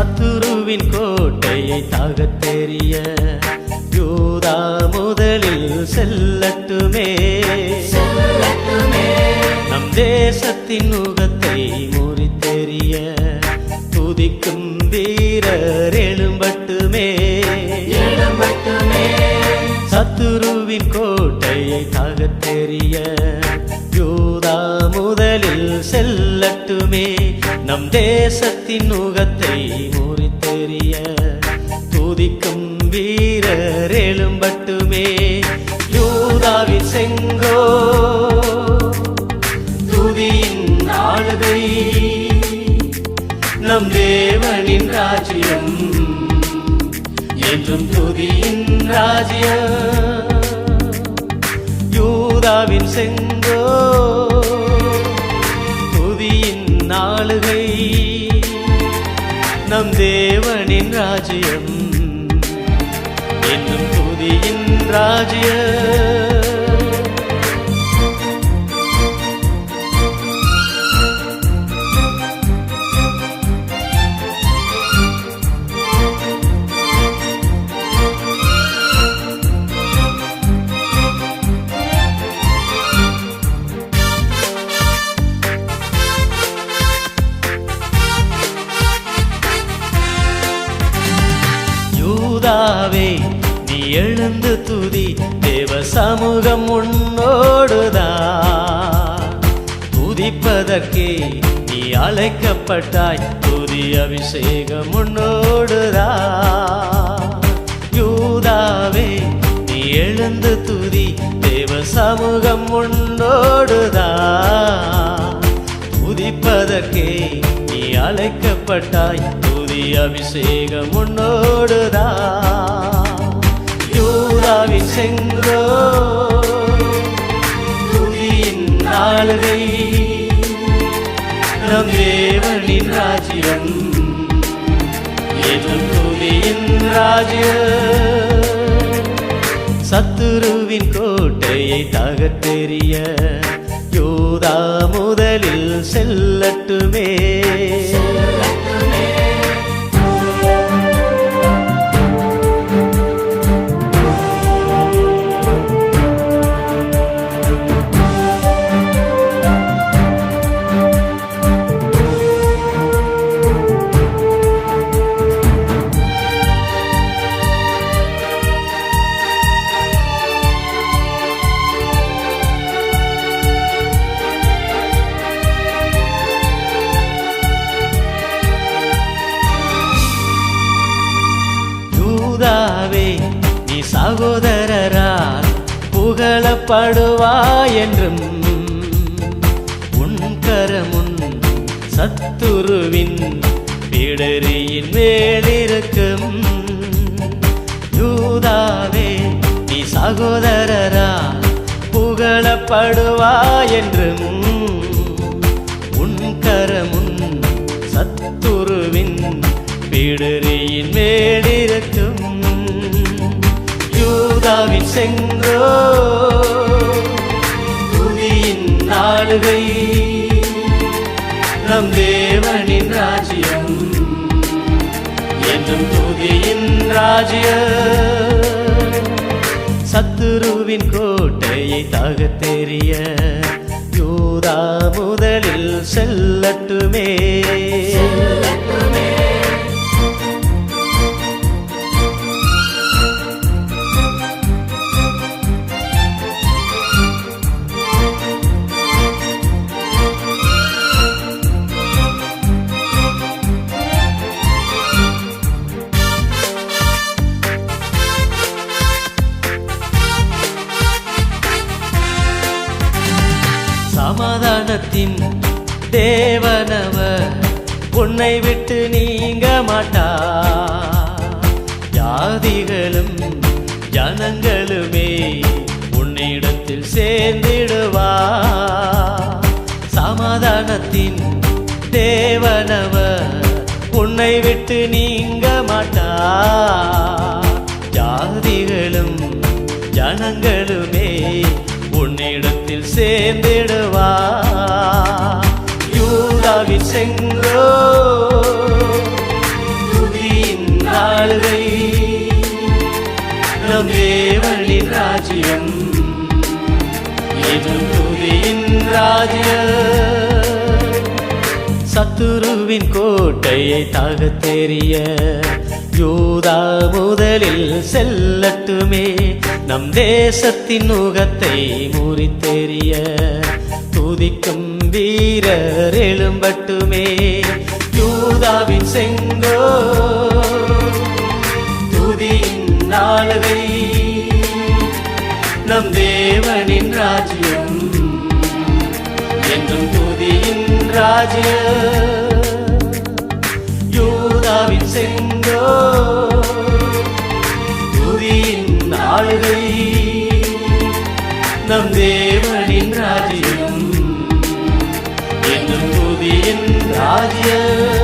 சத்துருவின் கோட்டையை தாகத் தெரிய யூதா முதலில் செல்லட்டுமே. நம் தேசத்தின் முகத்தை முறித்தெறிய துதிக்கும் வீரர் எழும்பட்டுமே. சத்துருவின் கோட்டையை தாகத்தெறிய யூதா முதலில் செல்லட்டுமே. நம் தேசத்தின் நுகத்தை முறித்தெறிய துதிக்கும் வீரர் எழும்பட்டுமே யூதாவின் செங்கோ. துதியின் ஆளுகை நம் தேவனின் ராஜ்யம். என்றும் துதியின் ராஜ்யம். யூதாவின் செங்கோ நாளுகை நம் தேவனின் ராஜ்யம். என்னும் புதியின் ராஜ்யம். கர்த்தாவே நீ எழுந்து துதி தேவ சமூகம் உன்னோடுதா? துதிப்பதற்கே நீ அழைக்கப்பட்டாய் துதி அபிஷேகம் உன்னோடுதா? யூதாவே நீ எழுந்து துதி தேவ சமூகம் உன்னோடுதா? துதிப்பதற்கே அழைக்கப்பட்டாய். துதி அபிஷேகம் உன்னோடுதா. யூதாவின் செங்கோ புதியின் நாளுகை நம் தேவனின் ராஜ்யம் எதும் புதியின் ராஜ்யம். சத்துருவின் கோட்டையை தகத்தெறிய யூதா முதலில் செல்லட்டுமே. சகோதரரால் புகழப்படுவாய் என்றும் உன் சத்துருவின் பிடரியின் மேலிருக்கும். யூதாவே நீ சகோதரரால் புகழப்படுவாய் என்றும் சென்றோ? செங்கோ நாடுகை நம் தேவனின் ராஜ்யம். என்றும் துதியின் ராஜ்யம். சத்துருவின் கோட்டையை தாகத்தெறிய யூதா முதலில் செல்லட்டுமே. சமாதானத்தின் தேவனவ உன்னை விட்டு நீங்க மாட்டா. ஜாதிகளும் ஜனங்களுமே உன்னிடத்தில் சேர்ந்திடுவா. சமாதானத்தின் தேவனவ உன்னை விட்டு நீங்க மாட்டா. ஜாதிகளும் ஜனங்களுமே சேர்ந்திடுவா. யூதாவின் செங்கோ துதியின் ஆளுகை நம் தேவனின் ராஜ்யம் எதும் துதியின் ராஜ்யம். சத்துருவின் கோட்டையை தகத்தெறிய யூதா முதலில் செல்லட்டுமே நம் தேசத்தின் நுகத்தை முறித்தெறிய துதிக்கும் வீரர் எழும்பட்டுமே யூதாவின் செங்கோ துதியின் நாளவை நம் தேவனின் ராஜ்யம் என்றும் துதியின் ராஜ்யம். ஆளுகை நம் தேவனின் ராஜ்யம் என்றும் துதியின் ராஜ்யம்.